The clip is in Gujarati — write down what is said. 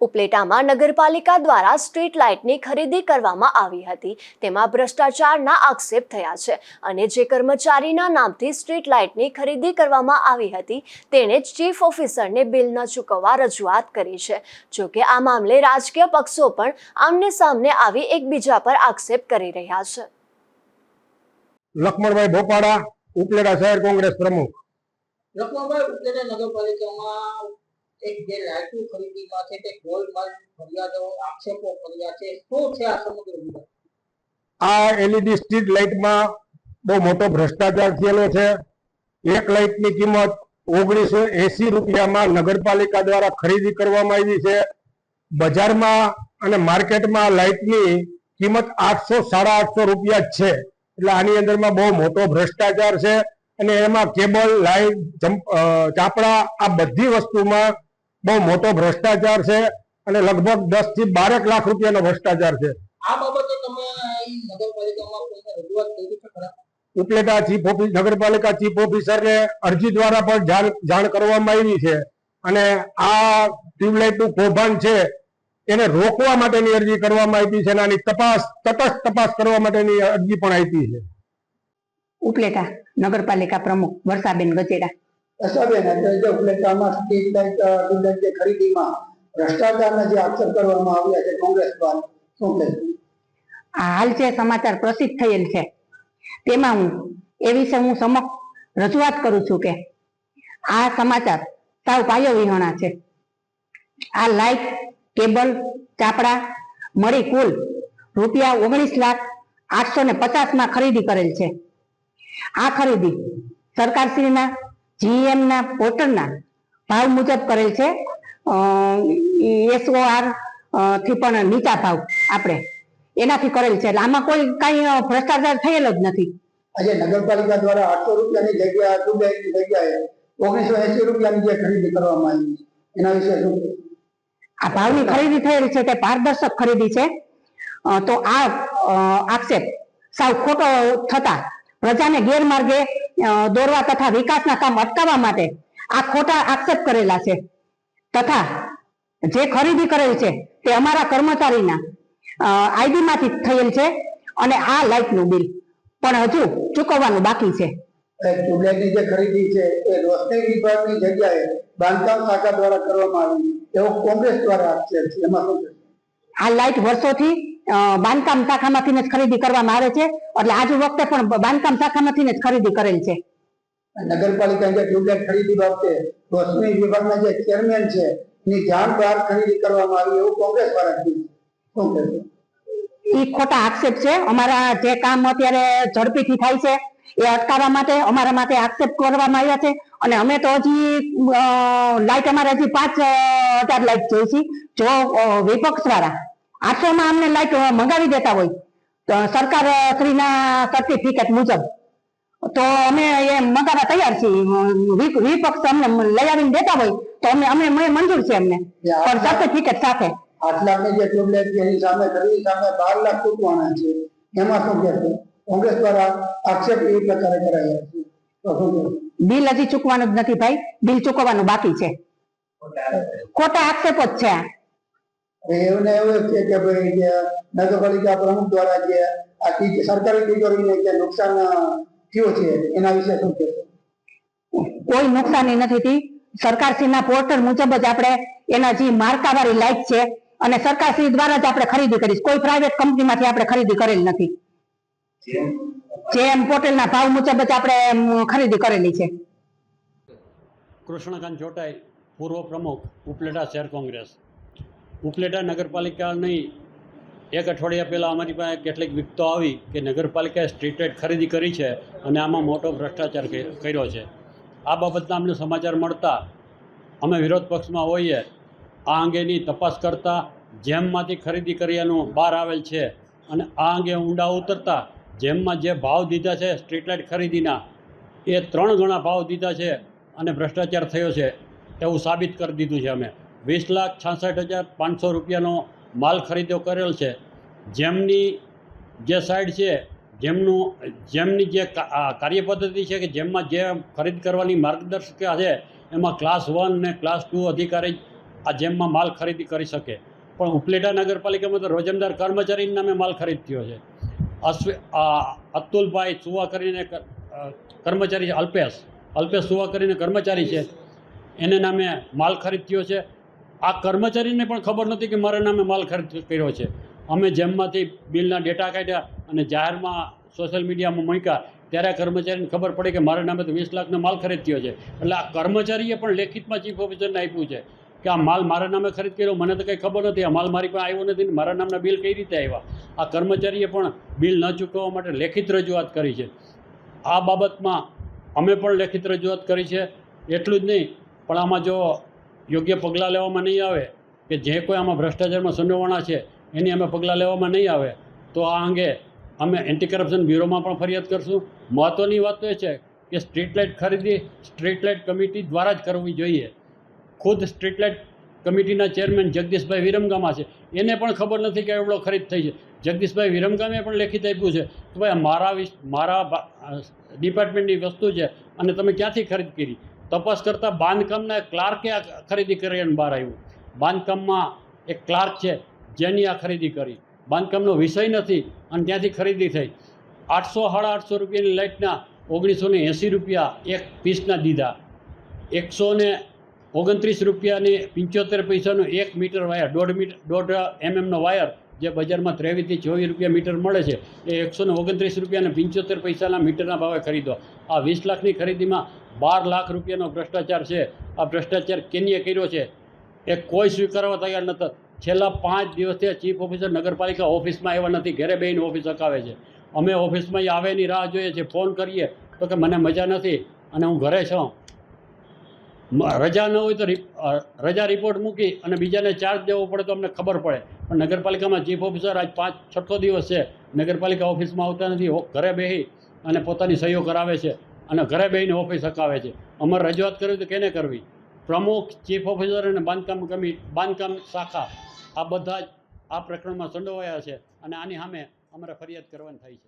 ઉપલેટામાં નગરપાલિકા દ્વારા સ્ટ્રીટ લાઇટની ખરીદી કરવામાં આવી હતી. તેમાં ભ્રષ્ટાચારના આક્ષેપ થયા છે અને જે કર્મચારીના નામથી સ્ટ્રીટ લાઇટની ખરીદી કરવામાં આવી હતી તેણે ચીફ ઓફિસરને બિલ ન ચૂકવવા રજૂઆત કરી છે. જોકે આ મામલે રાજકીય પક્ષો પણ આમને સામને આવી એકબીજા પર આક્ષેપ કરી રહ્યા છે. લક્ષ્મણભાઈ ભોપાડા ઉપલેટા શહેર કોંગ્રેસ પ્રમુખ. લક્ષ્મણભાઈ ઉપલેટા નગરપાલિકામાં એક જે લાઇટની ખરીદીમાં છે તે ગોલમાલ ફરિયાદો, આક્ષેપો કર્યા છે. શું છે આ સમગ્ર વિગત આ એલઈડી સ્ટ્રીટ લાઇટમાં બહુ મોટો ભ્રષ્ટાચાર થયેલો છે. એક લાઇટની કિંમત ઓગણીસો એસી રૂપિયામાં નગરપાલિકા દ્વારા ખરીદી કરવામાં આવી છે. બજારમાં અને માર્કેટમાં લાઇટની કિંમત આઠસો સાડા આઠસો રૂપિયા છે. એટલે આની અંદરમાં બહુ મોટો ભ્રષ્ટાચાર છે. અને એમાં કેબલ લાઇટ ચાપડા આ બધી વસ્તુમાં બહુ મોટો ભ્રષ્ટાચાર છે અને લગભગ દસથી બારેક લાખ રૂપિયાનો ભ્રષ્ટાચાર છે. આ બાબતે તમે ઉપલેટા ચીફ ઓફિસ નગરપાલિકા ચીફ ઓફિસરને અરજી દ્વારા પણ જાણ જાણ કરવામાં આવી છે. અને આ ટ્યુબલાઇટનું કૌભાંડ છે એને રોકવા માટેની અરજી કરવામાં આવી છે અને આની તપાસ તટસ્થ તપાસ કરવા માટેની અરજી પણ આપી છે. ઉપલેટા નગરપાલિકા પ્રમુખ વર્ષાબેન ગજેરા જે ખરીદીમાં ભ્રષ્ટાચારના જે આક્ષેપ કરવામાં આવ્યા છે કોંગ્રેસ દ્વારા, શું હાલ જે સમાચાર પ્રસિદ્ધ થયેલ છે, તેમાં હું એ વિશે હું સમક્ષ રજૂઆત કરું છું કે આ સમાચાર સાવ પાયો વિહોણા છે. આ લાઇટ, કેબલ, ચાપડા, મળી કુલ રૂપિયા ઓગણીસ લાખ આઠસો ને પચાસમાં ખરીદી કરેલ છે. આ ખરીદી સરકારશ્રીના GM ના પોર્ટલના ભાવ મુજબ કરેલ છે. એસઓઆરથી પણ નીચા ભાવ આપણે એનાથી કરેલ છે. એટલે આમાં કોઈ કઈ ભ્રષ્ટાચાર થયેલ જ નથી. આજે નગરપાલિકા દ્વારા આઠસો રૂપિયાની જગ્યા ટ્યુબલાઇટની જગ્યાએ ઓગણીસો એસી રૂપિયાની જે ખરીદી કરવામાં આવી છે. એના વિશે શું આ ભાવની ખરીદી થયેલી છે તે પારદર્શક ખરીદી છે. તો આ આક્ષેપ સાવ ખોટો થતા પ્રજાને ગેરમાર્ગે દોરવા તથા વિકાસના કામ અટકાવવા માટે આ ખોટા આક્ષેપ કરેલા છે. તથા જે ખરીદી કરેલ છે તે અમારા કર્મચારીના આઈડી માંથી થયેલ છે અને આ લાઇટનું બિલ. પણ હજુ ચૂકવવાનું બાકી છે. ટ્યુબલાઇટની જે ખરીદી છે એ રોશની વિભાગની જગ્યાએ બાંધકામ શાખા દ્વારા કરવામાં આવી એવો કોંગ્રેસ દ્વારા આક્ષેપ છે. એમાં આ લાઇટ વર્ષોથી બાંધકામ શાખામાંથી જ ખરીદી કરવામાં આવે છે. એટલે આજ વખતે પણ બાંધકામ શાખામાંથી જ ખરીદી કરેલ છે. નગરપાલિકા જે ટ્યુબલાઇટ ખરીદી બાબતે રોશની વિભાગના જે ચેરમેન છે એની જાણ બહાર ખરીદી કરવામાં આવી એવું કોંગ્રેસ દ્વારા શું કહેશો? એ ખોટા આક્ષેપ છે. અમારા જે કામ અત્યારે ઝડપીથી થાય છે એ અટકાવવા માટે અમારા માટે આક્ષેપ કરવામાં આવ્યા છે. અને અમે તો હજી લાઇટ અમારે હજી પાંચ હજાર લાઇટ જોઈ છે. જો વિપક્ષ વાળા આઠસો માં અમને લાઇટ મંગાવી દેતા હોય સરકાર શ્રીના સર્ટિફિકેટ મુજબ. તો અમે એ મંગાવવા તૈયાર છીએ. વિપક્ષ અમને લઈ આવીને દેતા હોય તો અમે અમે મંજૂર છે અમને પણ સર્ટિફિકેટ સાથે. આઠ લાખની જે ટ્યુબલાઇટ એની સામે ખરીદી સામે બાર લાખ ચૂકવાના છે. એમાં શું કહેશો કોંગ્રેસ દ્વારા આક્ષેપ એ પ્રકારે કરાયા છે? બિલ હજી ચૂકવાનું જ નથી ભાઈ. બિલ ચૂકવવાનું બાકી છે. ખોટા આક્ષેપો જ છે આ. હવે એવું છે કે ભાઈ જે નગરપાલિકા પ્રમુખ દ્વારા જે આ સરકારી તિજોરીને જે નુકસાન થયું છે એના વિશે શું કહેશો? કોઈ નુકસાની નથી થઈ સરકારશ્રીના પોર્ટલ મુજબ જ આપણે એના જે માર્કાવાળી લાઇટ છે અને સરકારશ્રી દ્વારા જ આપણે ખરીદી કરી કોઈ પ્રાઇવેટ કંપનીમાંથી આપણે ખરીદી કરેલ નથી. જેમ? પોર્ટલના ભાવ મુજબ જ આપણે ખરીદી કરેલી છે. કૃષ્ણકાંત ચોટાઈ પૂર્વ પ્રમુખ ઉપલેટા શહેર કોંગ્રેસ. ઉપલેટા નગરપાલિકાની એક અઠવાડિયા પહેલાં અમારી પાસે કેટલીક વિગતો આવી કે નગરપાલિકાએ સ્ટ્રીટ લાઇટ ખરીદી કરી છે અને આમાં મોટો ભ્રષ્ટાચાર કર્યો છે. આ બાબતના અમને સમાચાર મળતા અમે વિરોધ પક્ષમાં હોઈએ આ અંગેની તપાસ કરતા જેમમાંથી ખરીદી કર્યાનું બહાર આવેલ છે અને આ અંગે ઊંડા ઉતરતા જેમમાં જે ભાવ દીધા છે સ્ટ્રીટ લાઇટ ખરીદીના, એ ત્રણ ગણા ભાવ દીધા છે અને ભ્રષ્ટાચાર થયો છે એવું સાબિત કરી દીધું છે અમે. વીસ લાખ છાસઠ હજાર પાંચસો રૂપિયાનો માલ ખરીદ્યો કરેલ છે. જેમની જે સાઈડ છે, જેમનું, જેમની જે કાર્યપદ્ધતિ છે કે જેમમાં જે ખરીદ કરવાની માર્ગદર્શિકા છે, એમાં ક્લાસ વન ને ક્લાસ ટુ અધિકારી આ જેમમાં માલ ખરીદી કરી શકે. પણ ઉપલેટા નગરપાલિકામાં તો રોજમદાર કર્મચારીના નામે માલ ખરીદ થયો છે. અશ્વ અતુલભાઈ સુવા કરીને કર્મચારી છે, અલ્પેશ. અલ્પેશ સુવા કરીને કર્મચારી છે. એને નામે માલ ખરીદ થયો છે. આ કર્મચારીને પણ ખબર નથી કે મારા નામે માલ ખરીદ કર્યો છે. અમે જેમમાંથી બિલના ડેટા કાઢ્યા અને જાહેરમાં સોશિયલ મીડિયામાં મૂક્યા, ત્યારે કર્મચારીને ખબર પડી કે મારા નામે તો વીસ લાખનો માલ ખરીદ્યો છે. એટલે આ કર્મચારીએ પણ લેખિતમાં ચીફ ઓફિસરને આપ્યું છે કે આ માલ મારા નામે ખરીદ કર્યો, મને તો કંઈ ખબર નથી આ માલ મારી પાસે આવ્યો નથી મારા નામના બિલ કઈ રીતે આવ્યા? આ કર્મચારીએ પણ બિલ ન ચૂકવવા માટે લેખિત રજૂઆત કરી છે. આ બાબતમાં અમે પણ લેખિત રજૂઆત કરી છે. એટલું જ નહીં, પણ આમાં જો યોગ્ય પગલાં લેવામાં નહીં આવે કે જે કોઈ આમાં ભ્રષ્ટાચારમાં સંડોવાણા છે, એની અમે પગલાં લેવામાં નહીં આવે, તો આ અંગે અમે એન્ટી કરપ્શન બ્યુરોમાં પણ ફરિયાદ કરશું. મહત્ત્વની વાત તો એ છે કે સ્ટ્રીટ લાઇટ ખરીદી સ્ટ્રીટ લાઇટ કમિટી દ્વારા જ કરવી જોઈએ. ખુદ સ્ટ્રીટ લાઇટ કમિટીના ચેરમેન જગદીશભાઈ વિરમગામા છે. એને પણ ખબર નથી કે એવડો ખરીદ થઈ છે. જગદીશભાઈ વિરમગામે પણ લેખિત આપ્યું છે કે ભાઈ મારા મારા ડિપાર્ટમેન્ટની વસ્તુ છે અને તમે ક્યાંથી ખરીદ કરી? તપાસ કરતાં બાંધકામના ક્લાર્કે આ ખરીદી કરી અને બહાર આવ્યું. બાંધકામમાં એક ક્લાર્ક છે, જેની આ ખરીદી કરી. બાંધકામનો વિષય નથી અને ત્યાંથી ખરીદી થઈ. આઠસો સાડા આઠસો રૂપિયાની લાઇટના ઓગણીસો ને એંસી રૂપિયા એક પીસના દીધા. એકસો ને ઓગણત્રીસ રૂપિયાની પંચોતેર પૈસાનો એક મીટર વાયર, દોઢ મીટર દોઢ એમએમનો વાયર જે બજારમાં ત્રેવીસથી ચોવીસ રૂપિયા મીટર મળે છે, એ એકસો ને ઓગણત્રીસ રૂપિયા અને પંચોતેર પૈસાના મીટરના ભાવે ખરીદો આ વીસ લાખની ખરીદીમાં બાર લાખ રૂપિયાનો ભ્રષ્ટાચાર છે. આ ભ્રષ્ટાચાર કેનીએ કર્યો છે. એ કોઈ સ્વીકારવા તૈયાર નહોતા. છેલ્લા પાંચ દિવસથી ચીફ ઓફિસર નગરપાલિકા ઓફિસમાં આવ્યા નથી. ઘરે બેહીને ઓફિસ અકાવે છે. અમે ઓફિસમાં ઈ આવે એની રાહ જોઈએ છીએ ફોન કરીએ તો કે મને મજા નથી અને હું ઘરે છું. રજા ન હોય તો રજા રિપોર્ટ મૂકી અને બીજાને ચાર્જ દેવો પડે તો અમને ખબર પડે. પણ નગરપાલિકામાં ચીફ ઓફિસર આજ પાંચ, છઠ્ઠો દિવસ છે. નગરપાલિકા ઓફિસમાં આવતા નથી. ઘરે બેસી અને પોતાની સહીઓ કરાવે છે. અને ઘરે બેહીને ઓફિસ હકાવે છે. અમારે રજૂઆત કરવી તો કેને કરવી? પ્રમુખ ચીફ ઓફિસર અને બાંધકામ કમી, બાંધકામ શાખા. આ બધા જ આ પ્રકરણમાં સંડોવાયા છે અને આની સામે અમારે ફરિયાદ કરવાની થાય છે.